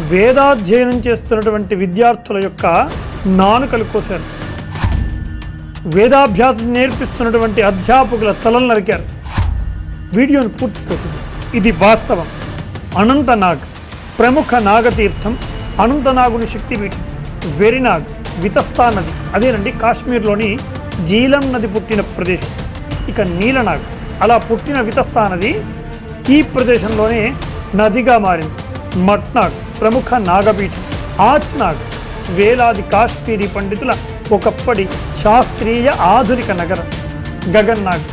వేదాధ్యయనం చేస్తున్నటువంటి విద్యార్థుల యొక్క నానుకలు కోశారు. వేదాభ్యాసం నేర్పిస్తున్నటువంటి అధ్యాపకుల తలలు నరికారు. వీడియోను పూర్తి ఇది వాస్తవం. అనంతనాగ్ ప్రముఖ నాగతీర్థం అనంతనాగుని శక్తిపీఠం వెరినాగ్ వితస్తా నది. అదేనండి కాశ్మీర్లోని జీలం నది పుట్టిన ప్రదేశం. ఇక నీలనాగ్ అలా పుట్టిన వితస్తా నది ఈ ప్రదేశంలోనే నదిగా మారింది. మట్నాగ్ ప్రముఖ నాగపీఠం ఆచ్నాగ్ వేలాది కాశ్మీరీ పండితుల ఒకప్పటి శాస్త్రీయ ఆధునిక నగరం. గగన్నాగ్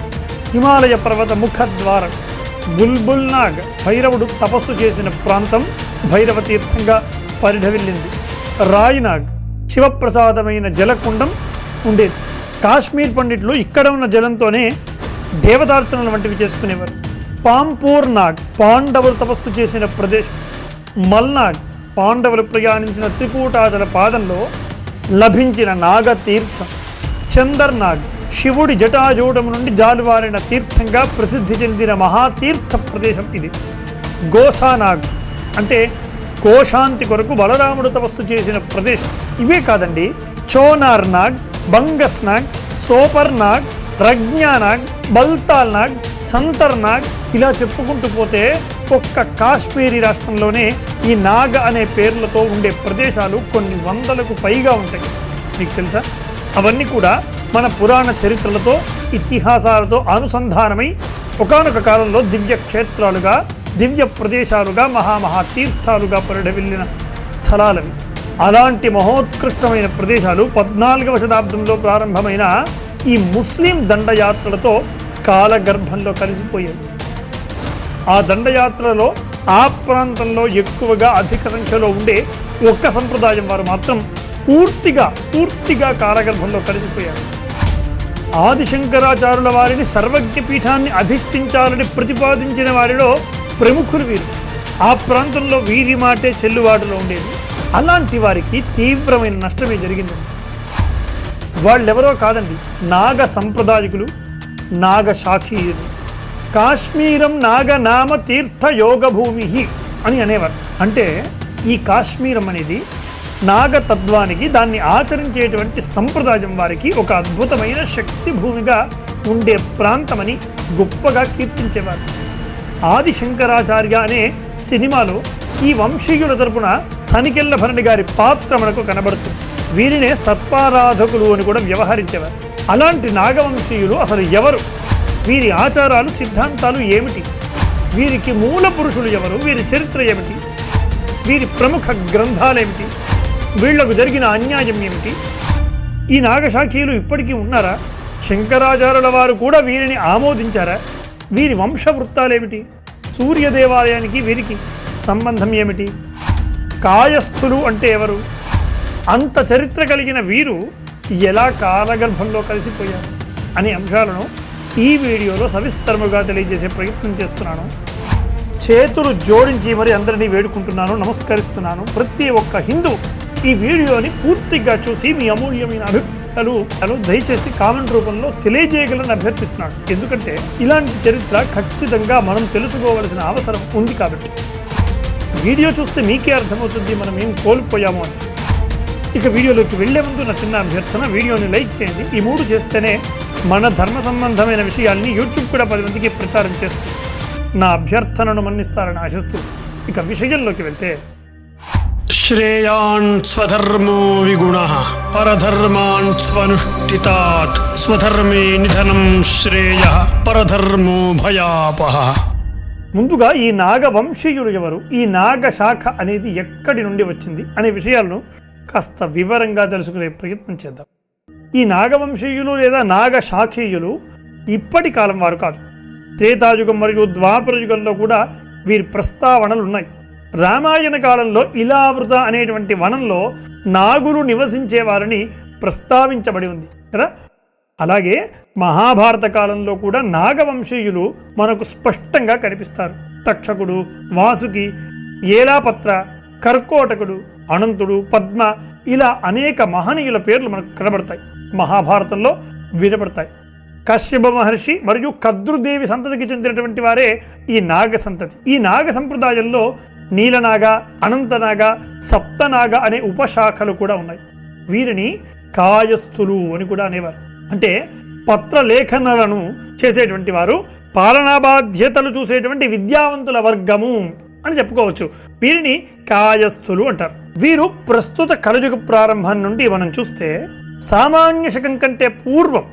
హిమాలయ పర్వత ముఖద్వారం బుల్బుల్ నాగ్ భైరవుడు తపస్సు చేసిన ప్రాంతం భైరవ తీర్థంగా పరిఢవిల్లింది రాయినాగ్ శివప్రసాదమైన జలకుండం ఉండేది. కాశ్మీర్ పండితులు ఇక్కడ ఉన్న జలంతోనే దేవదార్చనలు వంటివి చేసుకునేవారు. పాంపూర్ నాగ్ పాండవులు తపస్సు చేసిన ప్రదేశం. మల్నాగ్ పాండవులు ప్రయాణించిన త్రికూటాచల పాదంలో లభించిన నాగతీర్థం. చందర్నాగ్ శివుడి జటాజూటం నుండి జాలువారిన తీర్థంగా ప్రసిద్ధి చెందిన మహాతీర్థ ప్రదేశం ఇది. గోసానాగ్ అంటే కోశాంతి కొరకు బలరాముడు తపస్సు చేసిన ప్రదేశం. ఇవే కాదండి చోనార్ నాగ్ బంగస్ నాగ్ బల్తాల్నాగ్ సంతర్నాగ్ రజ్ఞానాగ్ బల్తాల్ నాగ్ ఇలా చెప్పుకుంటూ పోతే ఒక్క కాశ్మీరీ రాష్ట్రంలోనే ఈ నాగ అనే పేర్లతో ఉండే ప్రదేశాలు కొన్ని వందలకు పైగా ఉంటాయి. మీకు తెలుసా? అవన్నీ కూడా మన పురాణ చరిత్రలతో ఇతిహాసాలతో అనుసంధానమై ఒకానొక కాలంలో దివ్య క్షేత్రాలుగా దివ్య ప్రదేశాలుగా మహామహా తీర్థాలుగా పరిడవిల్లిన స్థలాలవి. అలాంటి మహోత్కృష్టమైన ప్రదేశాలు పద్నాలుగవ శతాబ్దంలో ప్రారంభమైన ఈ ముస్లిం దండయాత్రలతో కాలగర్భంలో కలిసిపోయాయి. ఆ దండయాత్రలో ఆ ప్రాంతంలో ఎక్కువగా అధిక సంఖ్యలో ఉండే ఒక్క సంప్రదాయం వారు మాత్రం పూర్తిగా పూర్తిగా కాలగర్భంలో కలిసిపోయారు. ఆదిశంకరాచారుల వారిని సర్వజ్ఞ పీఠాన్ని అధిష్ఠించాలని ప్రతిపాదించిన వారిలో ప్రముఖులు వీరు. ఆ ప్రాంతంలో వీరి మాటే చెల్లుబాటులో ఉండేది. అలాంటి వారికి తీవ్రమైన నష్టమే జరిగింది. వాళ్ళెవరో కాదండి నాగ సంప్రదాయకులు నాగ శాఖీయులు కాశ్మీరం నాగనామ తీర్థ యోగ భూమి అని అనేవారు. అంటే ఈ కాశ్మీరం అనేది నాగతత్వానికి దాన్ని ఆచరించేటువంటి సంప్రదాయం వారికి ఒక అద్భుతమైన శక్తి భూమిగా ఉండే ప్రాంతమని గొప్పగా కీర్తించేవారు. ఆది శంకరాచార్య అనే సినిమాలో ఈ వంశీయుల తరపున తనికెళ్ళ భరణి గారి పాత్ర మనకు కనబడుతుంది. వీరినే సత్పారాధకులు అని కూడా వ్యవహరించేవారు. అలాంటి నాగవంశీయులు అసలు ఎవరు? వీరి ఆచారాలు సిద్ధాంతాలు ఏమిటి? వీరికి మూల పురుషులు ఎవరు? వీరి చరిత్ర ఏమిటి? వీరి ప్రముఖ గ్రంథాలేమిటి వీళ్ళకు జరిగిన అన్యాయం ఏమిటి? ఈ నాగశాఖీయులు ఇప్పటికీ ఉన్నారా? శంకరాచార్యుల వారు కూడా వీరిని ఆమోదించారా? వీరి వంశవృత్తాలేమిటి సూర్యదేవాలయానికి వీరికి సంబంధం ఏమిటి? కాయస్థులు అంటే ఎవరు? అంత చరిత్ర కలిగిన వీరు ఎలా కాలగర్భంలో కలిసిపోయారు? అనే అంశాలను ఈ వీడియోలో సవిస్తరముగా తెలియజేసే ప్రయత్నం చేస్తున్నాను. చేతులు జోడించి మరి అందరినీ వేడుకుంటున్నాను నమస్కరిస్తున్నాను. ప్రతి ఒక్క హిందూ ఈ వీడియోని పూర్తిగా చూసి మీ అమూల్యమైన అభిప్రాయాలు అలు దయచేసి కామెంట్ రూపంలో తెలియజేయగలని అభ్యర్థిస్తున్నాను. ఎందుకంటే ఇలాంటి చరిత్ర ఖచ్చితంగా మనం తెలుసుకోవలసిన అవసరం ఉంది కాబట్టి. వీడియో చూస్తే మీకే అర్థమవుతుంది మనం ఏం కోల్పోయాము అని. ఇక వీడియోలోకి వెళ్ళే ముందు నా చిన్న అభ్యర్థన వీడియోని లైక్ చేయండి. ఈ మూడు చేస్తేనే మన ధర్మ సంబంధమైన విషయాల్ని యూట్యూబ్ కూడా పది మందికి ప్రచారం చేస్తుంది. నా అభ్యర్థనను మన్నిస్తారని ఆశిస్తూ ఇక విషయంలోకి వెళ్తే శ్రేయాన్ స్వధర్మో విగుణ పరధర్మాన్ స్వనుష్ఠితాత్ స్వధర్మే నిధనం శ్రేయ పరధర్మో భయాపహ ముందుగా ఈ నాగవంశీయులు ఎవరు? ఈ నాగ శాఖ అనేది ఎక్కడి నుండి వచ్చింది? అనే విషయాలను కాస్త వివరంగా తెలుసుకునే ప్రయత్నం చేద్దాం. ఈ నాగవంశీయులు లేదా నాగ శాఖీయులు ఇప్పటి కాలం వారు కాదు. త్రేతాయుగం మరియు ద్వాపర యుగంలో కూడా వీరి ప్రస్తావనలు ఉన్నాయి రామాయణ కాలంలో ఇలావృత అనేటువంటి వనంలో నాగులు నివసించేవారని ప్రస్తావించబడి ఉంది కదా? అలాగే మహాభారత కాలంలో కూడా నాగవంశీయులు మనకు స్పష్టంగా కనిపిస్తారు. తక్షకుడు వాసుకి ఏలాపత్ర కర్కోటకుడు అనంతుడు పద్మ ఇలా అనేక మహనీయుల పేర్లు మనకు కనబడతాయి. మహాభారతంలో వినబడతాయి కశ్యప మహర్షి మరియు కద్రుదేవి సంతతికి చెందినటువంటి వారే ఈ నాగ సంతతి. ఈ నాగ సంప్రదాయంలో నీలనాగ అనంతనాగ సప్తనాగ అనే ఉపశాఖలు కూడా ఉన్నాయి. వీరిని కాయస్థులు అని కూడా అనేవారు. అంటే పత్ర లేఖనాలను చేసేటువంటి వారు పాలనా బాధ్యతలు చూసేటువంటి విద్యావంతుల వర్గము. అని చెప్పుకోవచ్చు. వీరిని కాయస్థులు అంటారు. వీరు ప్రస్తుత కలయుగ ప్రారంభం నుండి మనం చూస్తే సామాన్య శకం కంటే పూర్వం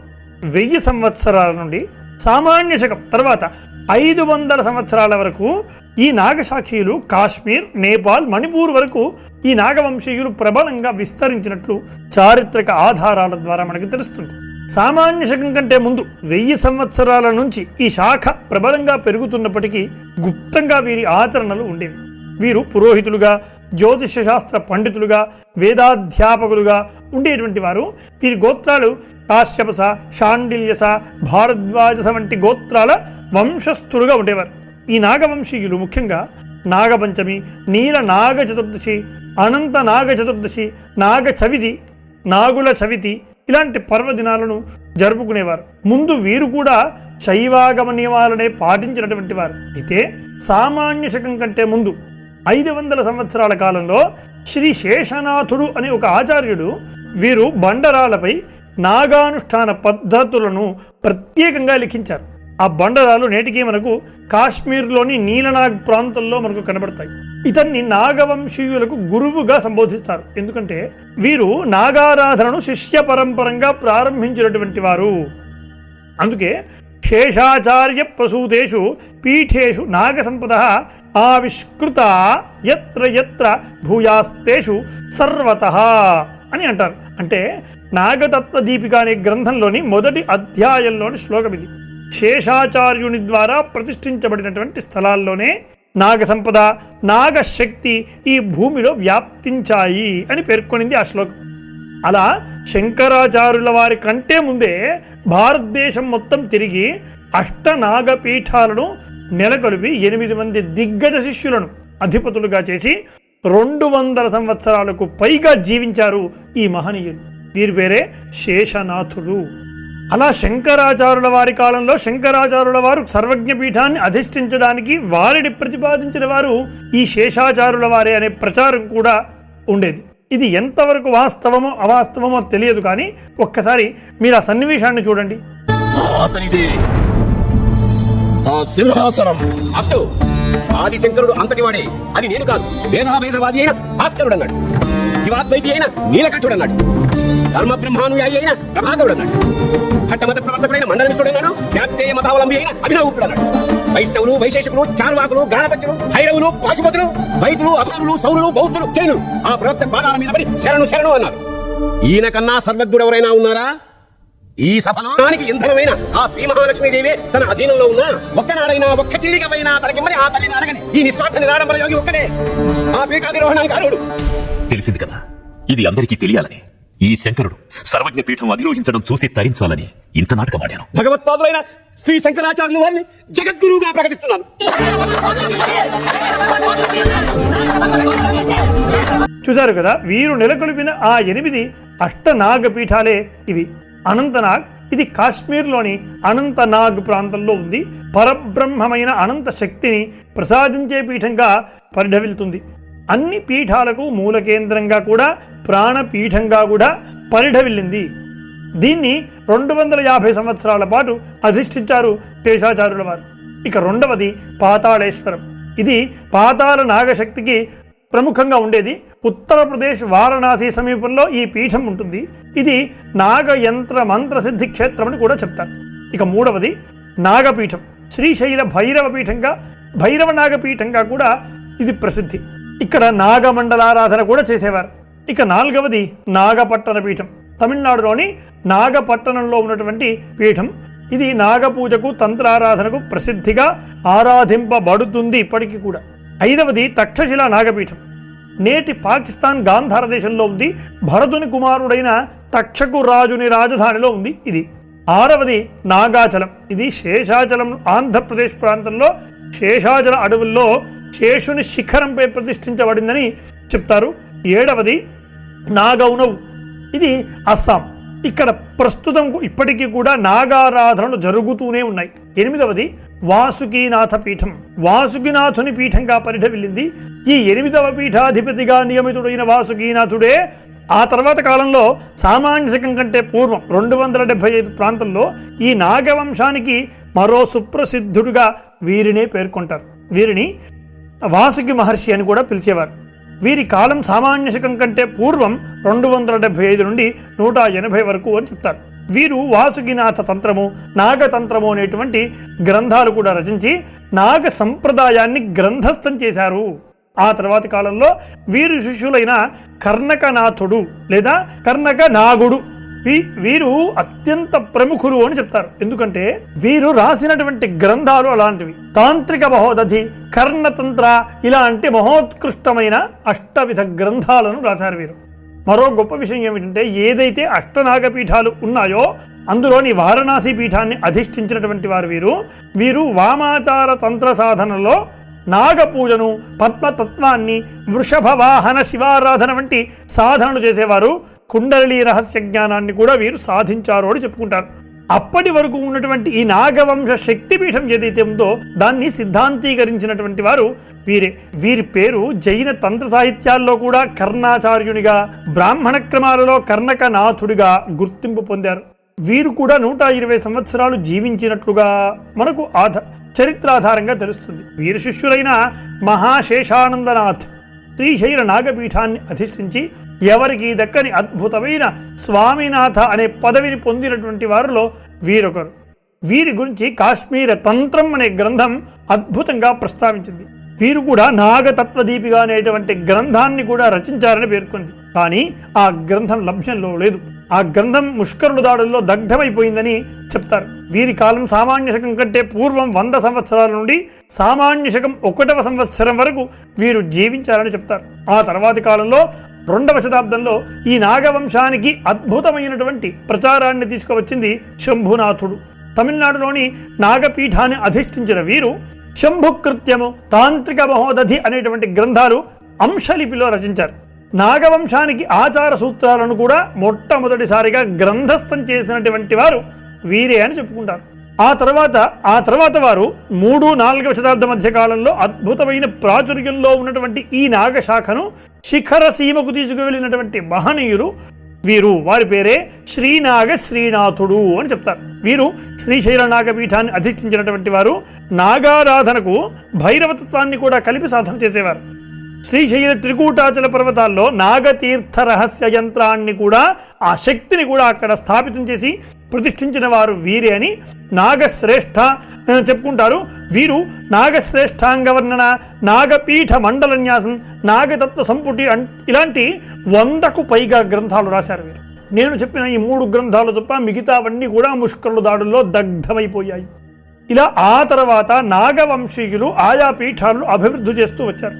వెయ్యి సంవత్సరాల నుండి సామాన్య శకం తర్వాత ఐదు వందల సంవత్సరాల వరకు ఈ నాగసాక్షియులు కాశ్మీర్ నేపాల్ మణిపూర్ వరకు ఈ నాగవంశీయులు ప్రబలంగా విస్తరించినట్లు చారిత్రక ఆధారాల ద్వారా మనకు తెలుస్తుంది. సామాన్య శకం కంటే ముందు వెయ్యి సంవత్సరాల నుంచి ఈ శాఖ ప్రబలంగా పెరుగుతున్నప్పటికీ గుప్తంగా వీరి ఆచరణలు ఉండేవి. వీరు పురోహితులుగా జ్యోతిష శాస్త్ర పండితులుగా వేదాధ్యాపకులుగా ఉండేటువంటి వారు. వీరి గోత్రాలు కాశ్యపస షాండిల్యస భారద్వాజస వంటి గోత్రాల వంశస్థులుగా ఉండేవారు. ఈ నాగవంశీయులు ముఖ్యంగా నాగపంచమి నీల నాగ చతుర్దశి అనంత నాగ చతుర్దశి నాగ చవితి నాగుల చవితి ఇలాంటి పర్వదినాలను జరుపుకునేవారు. ముందు వీరు కూడా శైవాగమ నియమాలనే పాటించినటువంటి వారు. అయితే సామాన్య శకం కంటే ముందు ఐదు వందల సంవత్సరాల కాలంలో శ్రీ శేషనాథుడు అనే ఒక ఆచార్యుడు వీరు బండరాలపై నాగానుష్ఠాన పద్ధతులను ప్రత్యేకంగా లిఖించారు. ఆ బండరాలు నేటికి మనకు కాశ్మీర్లోని నీలనాగ్ ప్రాంతంలో మనకు కనబడతాయి. ఇతన్ని నాగవంశీయులకు గురువుగా సంబోధిస్తారు. ఎందుకంటే వీరు నాగారాధనను శిష్య పరంపరంగా ప్రారంభించినటువంటి వారు. అందుకే శేషాచార్య ప్రసూతేషు పీఠేషు నాగసంపద ఆవిష్కృత ఎత్ర ఎత్ర భూయాస్తేషు సర్వత అని అంటారు. అంటే నాగతత్వ దీపిక అనే గ్రంథంలోని మొదటి అధ్యాయంలోని శ్లోకం ఇది శేషాచార్యుని ద్వారా ప్రతిష్ఠించబడినటువంటి స్థలాల్లోనే నాగ సంపద నాగశక్తి ఈ భూమిలో వ్యాప్తించాయి అని పేర్కొనింది ఆ శ్లోకం. అలా శంకరాచార్యుల వారి కంటే ముందే భారతదేశం మొత్తం తిరిగి అష్టనాగపీఠాలను నెలకొల్పి ఎనిమిది మంది దిగ్గజ శిష్యులను అధిపతులుగా చేసి రెండు వందల సంవత్సరాలకు పైగా జీవించారు ఈ మహనీయులు. వీరి పేరే శేషనాథుడు అలా శంకరాచార్యుల వారి కాలంలో శంకరాచార్యుల వారు సర్వజ్ఞ పీఠాన్ని అధిష్ఠించడానికి వారిని ప్రతిపాదించిన వారు ఈ శేషాచారుల వారే అనే ప్రచారం కూడా ఉండేది. ఇది ఎంతవరకు వాస్తవమో అవాస్తవమో తెలియదు కానీ ఒక్కసారి మీరు ఆ సన్నివేశాన్ని చూడండి. అతనిదే. ఆ సింహాసనం. అప్పుడు ఆదిశంకరుడు అంతటి వాడే. అది నేను కాదు. వేదాభేదవాది అయిన భాస్కరుడు అన్నాడు. శివాద్వైతి అయిన నీలకంఠుడు అన్నాడు. ధర్మ బ్రహ్మానుయాయి అయిన ప్రభాకరుడు అన్నాడు. భట్టమత ప్రవర్తకుడైన మండలమిశ్రుడు అన్నాడు. మతావలంబి అయిన అభినవుడు అన్నాడు. వైష్ణవులు వైశేషకులు చార్వాకులు గాణపత్యులు హైరవులు పాశుపతులు వైద్యులు అఘోరులు సౌరులు బౌద్ధులు జైనులు ఆ ప్రవక్త పాదాల మీద పడి శరణు శరణు అన్నారు. ఈయన కన్నా సర్వజ్ఞుడు ఎవరైనా ఉన్నారా? ఈ సఫలానికి ఇంధనమైన ఆ శ్రీ మహాలక్ష్మీదేవి తన అధీనంలో ఉన్న ఒక్కనాడైనా ఒక్క చిల్లికమైనా తనకిమ్మని ఆ తల్లిని అడగని. ఈ నిస్వార్థ నిరాడంబర యోగి ఒక్కడే. ఆ పీఠాధిరోహణానికి అర్హుడు. తెలిసింది కదా ఇది అందరికీ తెలియాలని. ఈ శంకరుడు సర్వజ్ఞ పీఠం అధిరోహించడం చూసి తరించాలని ఇంత నాటకమాడాను భగవత్పాదులైన శ్రీ శంకరాచార్యుల వారిని జగద్గురువుగా ప్రకటిస్తున్నాను. చూశారు కదా వీరు నెలకొల్పిన ఆ ఎనిమిది అష్టనాగ పీఠాలే ఇవి. అనంతనాగ్ ఇది కాశ్మీర్లోని అనంతనాగ్ ప్రాంతంలో ఉంది. పరబ్రహ్మమైన అనంత శక్తిని ప్రసాదించే పీఠంగా పరిఢవిల్తుంది అన్ని పీఠాలకు మూల కేంద్రంగా కూడా ప్రాణపీఠంగా కూడా పరిఢవిల్లింది. దీన్ని రెండు వందల యాభై సంవత్సరాల పాటు అధిష్ఠించారు శేషాచార్యుల వారు. ఇక రెండవది పాతాళేశ్వరం. ఇది పాతాళ నాగశక్తికి ప్రముఖంగా ఉండేది. ఉత్తరప్రదేశ్ వారణాసి సమీపంలో ఈ పీఠం ఉంటుంది. ఇది నాగ యంత్ర మంత్ర సిద్ధి క్షేత్రం అని కూడా చెప్తారు. ఇక మూడవది నాగపీఠం. శ్రీశైల భైరవ పీఠంగా భైరవ నాగపీఠంగా కూడా ఇది ప్రసిద్ధి. ఇక్కడ నాగమండలారాధన కూడా చేసేవారు. ఇక నాలుగవది నాగపట్టణ పీఠం. తమిళనాడులోని నాగపట్టణంలో ఉన్నటువంటి పీఠం. ఇది నాగపూజకు తంత్రారాధనకు ప్రసిద్ధిగా ఆరాధింపబడుతుంది ఇప్పటికీ కూడా. ఐదవది తక్షశిల నాగపీఠం. నేటి పాకిస్తాన్ గాంధార దేశంలో ఉంది. భరతుని కుమారుడైన తక్షకు రాజుని రాజధానిలో ఉంది ఇది. ఆరవది నాగాచలం. ఇది శేషాచలం ఆంధ్రప్రదేశ్ ప్రాంతంలో శేషాచల అడవుల్లో శేషుని శిఖరంపై ప్రతిష్ఠించబడిందని చెప్తారు. ఏడవది నాగౌనవ్. ఇది అస్సాం. ఇక్కడ ప్రస్తుతం ఇప్పటికీ కూడా నాగారాధనలు జరుగుతూనే ఉన్నాయి. ఎనిమిదవది వాసుకీనాథ పీఠం. వాసుకినాథుని పీఠంగా పరిఢవిల్లింది ఈ ఎనిమిదవ పీఠాధిపతిగా నియమితుడైన వాసుకీనాథుడే ఆ తర్వాత కాలంలో సామాన్య శకం కంటే పూర్వం రెండు వందల డెబ్బై ఐదు ప్రాంతంలో ఈ నాగవంశానికి మరో సుప్రసిద్ధుడుగా వీరినే పేర్కొంటారు. వీరిని వాసుకి మహర్షి అని కూడా పిలిచేవారు. వీరి కాలం సామాన్య శకం కంటే పూర్వం రెండు వందల డెబ్బై ఐదు నుండి నూట ఎనభై వరకు అని చెప్తారు. వీరు వాసుకినాథ తంత్రము నాగతంత్రము అనేటువంటి గ్రంథాలు కూడా రచించి నాగ సంప్రదాయాన్ని గ్రంథస్థం చేశారు. ఆ తర్వాత కాలంలో వీరి శిష్యులైన కర్ణకనాథుడు లేదా కర్ణక నాగుడు వీరు అత్యంత ప్రముఖులు అని చెప్తారు. ఎందుకంటే వీరు రాసినటువంటి గ్రంథాలు అలాంటివి. తాంత్రిక మహోదధి కర్ణతంత్ర ఇలాంటి మహోత్కృష్టమైన అష్టవిధ గ్రంథాలను రాశారు వీరు. మరో గొప్ప విషయం ఏమిటంటే ఏదైతే అష్టనాగ పీఠాలు ఉన్నాయో అందులోని వారణాసి పీఠాన్ని అధిష్ఠించినటువంటి వారు వీరు. వీరు వామాచార తంత్ర సాధనలో నాగపూజను పద్మతత్వాన్ని వృషభ వాహన శివారాధన వంటి సాధనలు చేసేవారు. కుండలి రహస్య జ్ఞానాన్ని కూడా వీరు సాధించారు అని చెప్పుకుంటారు. అప్పటి వరకు ఉన్నటువంటి ఈ నాగవంశ శక్తిపీఠం ఏదైతే ఉందో దాన్ని సిద్ధాంతీకరించినటువంటి వారు వీరే. వీరి పేరు జైన తంత్ర సాహిత్యాల్లో కూడా కర్ణాచార్యునిగా బ్రాహ్మణ క్రమాలలో కర్ణకనాథుడిగా గుర్తింపు పొందారు. వీరు కూడా నూట ఇరవై సంవత్సరాలు జీవించినట్లుగా మనకు ఆధ చరిత్రాధారంగా తెలుస్తుంది. వీరి శిష్యులైన మహాశేషానందనాథ్ శ్రీశైల నాగపీఠాన్ని అధిష్ఠించి ఎవరికి దక్కని అద్భుతమైన స్వామినాథ అనే పదవిని పొందినటువంటి వారిలో వీరొకరు. వీరి గురించి కాశ్మీర తంత్రం అనే గ్రంథం అద్భుతంగా ప్రస్తావించింది. వీరు కూడా నాగతత్వదీపిగా అనేటువంటి గ్రంథాన్ని కూడా రచించారని పేర్కొంది. కానీ ఆ గ్రంథం లభ్యంలో లేదు. ఆ గ్రంథం ముష్కరుల దాడుల్లో దగ్ధమైపోయిందని చెప్తారు. వీరి కాలం సామాన్య శకం కంటే పూర్వం వంద సంవత్సరాల నుండి సామాన్య శకం ఒకటవ సంవత్సరం వరకు వీరు జీవించారని చెప్తారు. ఆ తర్వాతి కాలంలో రెండవ శతాబ్దంలో ఈ నాగవంశానికి అద్భుతమైనటువంటి ప్రచారాన్ని తీసుకువచ్చింది శంభునాథుడు. తమిళనాడులోని నాగపీఠాన్ని అధిష్ఠించిన వీరు శంభుకృత్యము తాంత్రిక మహోదధి అనేటువంటి గ్రంథాలు అంశలిపిలో రచించారు. నాగవంశానికి ఆచార సూత్రాలను కూడా మొట్టమొదటిసారిగా గ్రంథస్థం చేసినటువంటి వారు వీరే అని చెప్పుకుంటారు. ఆ తర్వాత ఆ తర్వాత వారు మూడు నాలుగవ శతాబ్ద మధ్య కాలంలో అద్భుతమైన ప్రాచుర్యంలో ఉన్నటువంటి ఈ నాగశాఖను శిఖర సీమకు తీసుకువెళ్ళినటువంటి మహనీయులు వీరు. వారి పేరే శ్రీనాగ శ్రీనాథుడు అని చెప్తారు. వీరు శ్రీశైల నాగపీఠాన్ని అధిష్ఠించినటువంటి వారు. నాగారాధనకు భైరవతత్వాన్ని కూడా కలిపి సాధన చేసేవారు. శ్రీశైల త్రికూటాచల పర్వతాల్లో నాగతీర్థ రహస్య యంత్రాన్ని కూడా ఆ శక్తిని కూడా అక్కడ స్థాపితం చేసి ప్రతిష్ఠించిన వారు వీరే అని నాగశ్రేష్ఠ చెప్పుకుంటారు. వీరు నాగశ్రేష్ఠాంగవర్ణన నాగపీఠ మండలన్యాసం నాగతత్వ సంపుటి ఇలాంటి వందకు పైగా గ్రంథాలు రాశారు వీరు. నేను చెప్పిన ఈ మూడు గ్రంథాలు తప్ప మిగతావన్నీ కూడా ముష్కరుల దాడుల్లో దగ్ధమైపోయాయి. ఇలా ఆ తర్వాత నాగవంశీయులు ఆయా పీఠాలను అభివృద్ధి చేస్తూ వచ్చారు.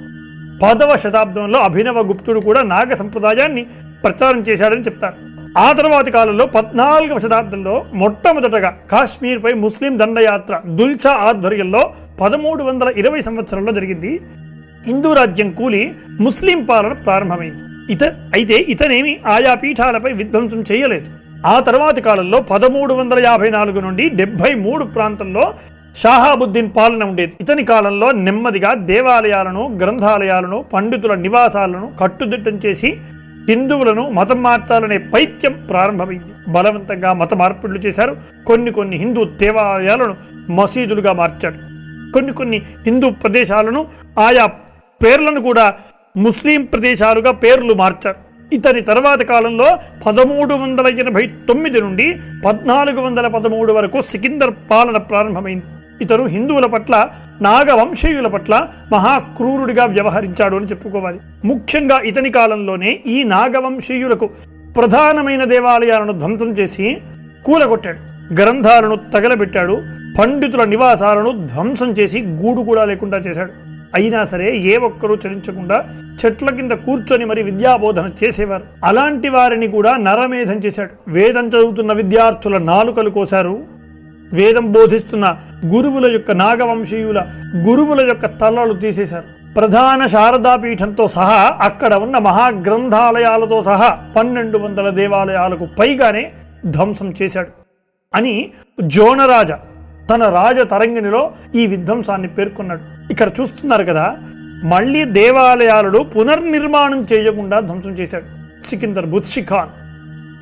పదవ శతాబ్దంలో అభినవ గుప్తుడు కూడా నాగ సంప్రదాయాన్ని ప్రచారం చేశాడని చెప్తారు. ఆ తర్వాతి కాలంలో పద్నాలుగవ శతాబ్దంలో మొట్టమొదటగా కాశ్మీర్పై ముస్లిం దండయాత్ర దుల్చా ఆధ్వర్యంలో పదమూడు వందల ఇరవై సంవత్సరంలో జరిగింది. హిందూ రాజ్యం కూలి ముస్లిం పాలన ప్రారంభమైంది. ఇత అయితే ఇతనేమి ఆయా పీఠాలపై విధ్వంసం చేయలేదు. ఆ తర్వాతి కాలంలో పదమూడు వందల యాభై నాలుగు నుండి డెబ్బై మూడు ప్రాంతంలో షాహాబుద్దీన్ పాలన ఉండేది. ఇతని కాలంలో నెమ్మదిగా దేవాలయాలను గ్రంథాలయాలను పండితుల నివాసాలను కట్టుదిట్టం చేసి హిందువులను మతం మార్చాలనే పైత్యం ప్రారంభమైంది. బలవంతంగా మత మార్పిడులు చేశారు. కొన్ని కొన్ని హిందూ దేవాలయాలను మసీదులుగా మార్చారు. కొన్ని కొన్ని హిందూ ప్రదేశాలను ఆయా పేర్లను కూడా ముస్లిం ప్రదేశాలుగా పేర్లు మార్చారు. ఇతని తర్వాత కాలంలో పదమూడు వందల ఎనభై తొమ్మిది నుండి పద్నాలుగు వందల పదమూడు వరకు సికిందర్ పాలన ప్రారంభమైంది. ఇతను హిందువుల పట్ల నాగవంశీయుల పట్ల మహాక్రూరుడిగా వ్యవహరించాడు అని చెప్పుకోవాలి. ముఖ్యంగా ఇతని కాలంలోనే ఈ నాగవంశీయులకు ప్రధానమైన దేవాలయాలను ధ్వంసం చేసి కూలగొట్టాడు. గ్రంథాలను తగలబెట్టాడు పండితుల నివాసాలను ధ్వంసం చేసి గూడు కూడా లేకుండా చేశాడు. అయినా సరే ఏ ఒక్కరూ చలించకుండా చెట్ల కింద కూర్చొని మరి విద్యాబోధన చేసేవారు. అలాంటి వారిని కూడా నరమేధం చేశాడు. వేదం చదువుతున్న విద్యార్థుల నాలుకలు కోశారు. వేదం బోధిస్తున్న గురువుల యొక్క నాగవంశీయుల గురువుల యొక్క తలలు తీసేశారు. ప్రధాన శారదా పీఠంతో సహా అక్కడ ఉన్న మహాగ్రంథాలయాలతో సహా పన్నెండు వందల దేవాలయాలకు పైగానే ధ్వంసం చేశాడు అని జోనరాజ తన రాజ తరంగిణిలో ఈ విధ్వంసాన్ని పేర్కొన్నాడు. ఇక్కడ చూస్తున్నారు కదా మళ్ళీ దేవాలయాలను పునర్నిర్మాణం చేయకుండా ధ్వంసం చేశాడు. సికిందర్ బుత్షి ఖాన్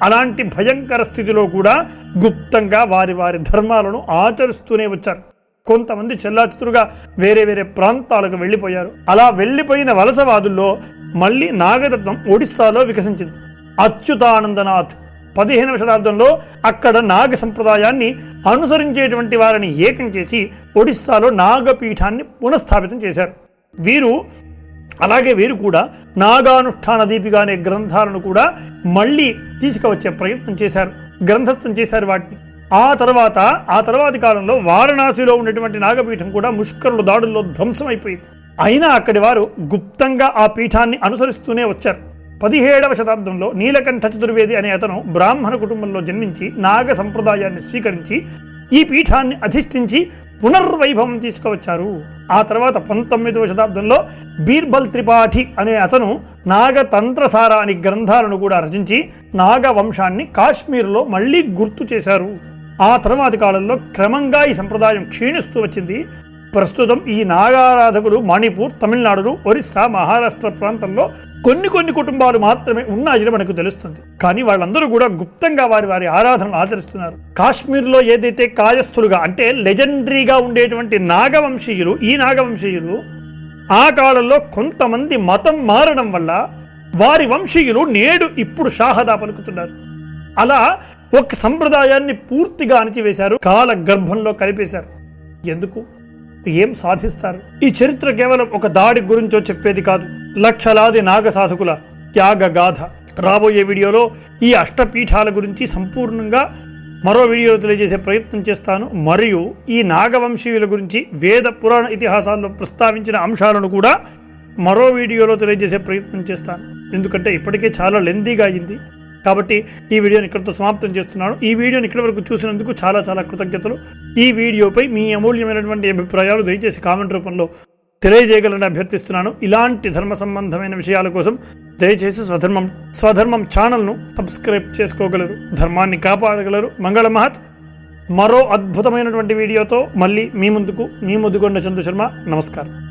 అలాంటి భయంకర స్థితిలో కూడా గుప్తంగా వారి వారి ధర్మాలను ఆచరిస్తూనే వచ్చారు. కొంతమంది చెల్లాచితురుగా వేరే వేరే ప్రాంతాలకు వెళ్ళిపోయారు. అలా వెళ్ళిపోయిన వలసవాదుల్లో మళ్ళీ నాగతత్వం ఒడిస్సాలో వికసించింది. అచ్యుతానందనాథ్ పదిహేనవ శతాబ్దంలో అక్కడ నాగ సంప్రదాయాన్ని అనుసరించేటువంటి వారిని ఏకం చేసి ఒడిస్సాలో నాగపీఠాన్ని పునఃస్థాపితం చేశారు. వీరు అలాగే వీరు కూడా నాగానుష్ఠాన దీపిక అనే గ్రంథాలను కూడా మళ్ళీ తీసుకువచ్చే ప్రయత్నం చేశారు గ్రంథస్థం చేశారు వాటిని. ఆ తర్వాత ఆ తర్వాతి కాలంలో వారణాసిలో ఉన్నటువంటి నాగపీఠం కూడా ముష్కరుల దాడుల్లో ధ్వంసమైపోయింది. అయినా అక్కడి వారు గుప్తంగా ఆ పీఠాన్ని అనుసరిస్తూనే వచ్చారు. పదిహేడవ శతాబ్దంలో నీలకంఠ చతుర్వేది అనే అతను బ్రాహ్మణ కుటుంబంలో జన్మించి నాగ సంప్రదాయాన్ని స్వీకరించి ఈ పీఠాన్ని అధిష్ఠించి పునర్వైభవం తీసుకువచ్చారు. ఆ తర్వాత పంతొమ్మిదవ శతాబ్దంలో బీర్బల్ త్రిపాఠి అనే అతను నాగతంత్రసార అనే గ్రంథాలను కూడా రచించి నాగ వంశాన్ని కాశ్మీర్లో మళ్ళీ గుర్తు చేశారు. ఆ తర్వాతి కాలంలో క్రమంగా ఈ సంప్రదాయం క్షీణిస్తూ వచ్చింది. ప్రస్తుతం ఈ నాగారాధకులు మణిపూర్ తమిళనాడులు ఒరిస్సా మహారాష్ట్ర ప్రాంతంలో కొన్ని కొన్ని కుటుంబాలు మాత్రమే ఉన్నాయని మనకు తెలుస్తుంది. కానీ వాళ్ళందరూ కూడా గుప్తంగా వారి వారి ఆరాధనలు ఆచరిస్తున్నారు. కాశ్మీర్లో ఏదైతే కాయస్థులుగా అంటే లెజెండరీగా ఉండేటువంటి నాగవంశీయులు ఈ నాగవంశీయులు ఆ కాలంలో కొంతమంది మతం మారడం వల్ల వారి వంశీయులు నేడు ఇప్పుడు షాహదా పలుకుతున్నారు. అలా ఒక సంప్రదాయాన్ని పూర్తిగా అణిచివేశారు కాల గర్భంలో కలిపేశారు. ఎందుకు? ఏం సాధిస్తారు? ఈ చరిత్ర కేవలం ఒక దాడి గురించో చెప్పేది కాదు. లక్షలాది నాగ సాధకుల త్యాగ గాథ. రాబోయే వీడియోలో ఈ అష్టపీఠాల గురించి సంపూర్ణంగా మరో వీడియోలో తెలియజేసే ప్రయత్నం చేస్తాను. మరియు ఈ నాగవంశీయుల గురించి వేద పురాణ ఇతిహాసాల్లో ప్రస్తావించిన అంశాలను కూడా మరో వీడియోలో తెలియజేసే ప్రయత్నం చేస్తాను. ఎందుకంటే ఇప్పటికే చాలా లెందీగా అయింది. కాబట్టి ఈ వీడియోని ఇక్కడితో సమాప్తం చేస్తున్నాను. ఈ వీడియోని ఇక్కడి వరకు చూసినందుకు చాలా చాలా కృతజ్ఞతలు. ఈ వీడియోపై మీ అమూల్యమైనటువంటి అభిప్రాయాలు దయచేసి కామెంట్ రూపంలో తెలియజేయగలని అభ్యర్థిస్తున్నాను. ఇలాంటి ధర్మ సంబంధమైన విషయాల కోసం దయచేసి స్వధర్మం స్వధర్మం ఛానల్ను సబ్స్క్రైబ్ చేసుకోగలరు. ధర్మాన్ని కాపాడగలరు. మంగళ మహత్ మరో అద్భుతమైనటువంటి వీడియోతో మళ్ళీ మీ ముందుకు మీ ముద్దుగొండ చందు శర్మ. నమస్కారం.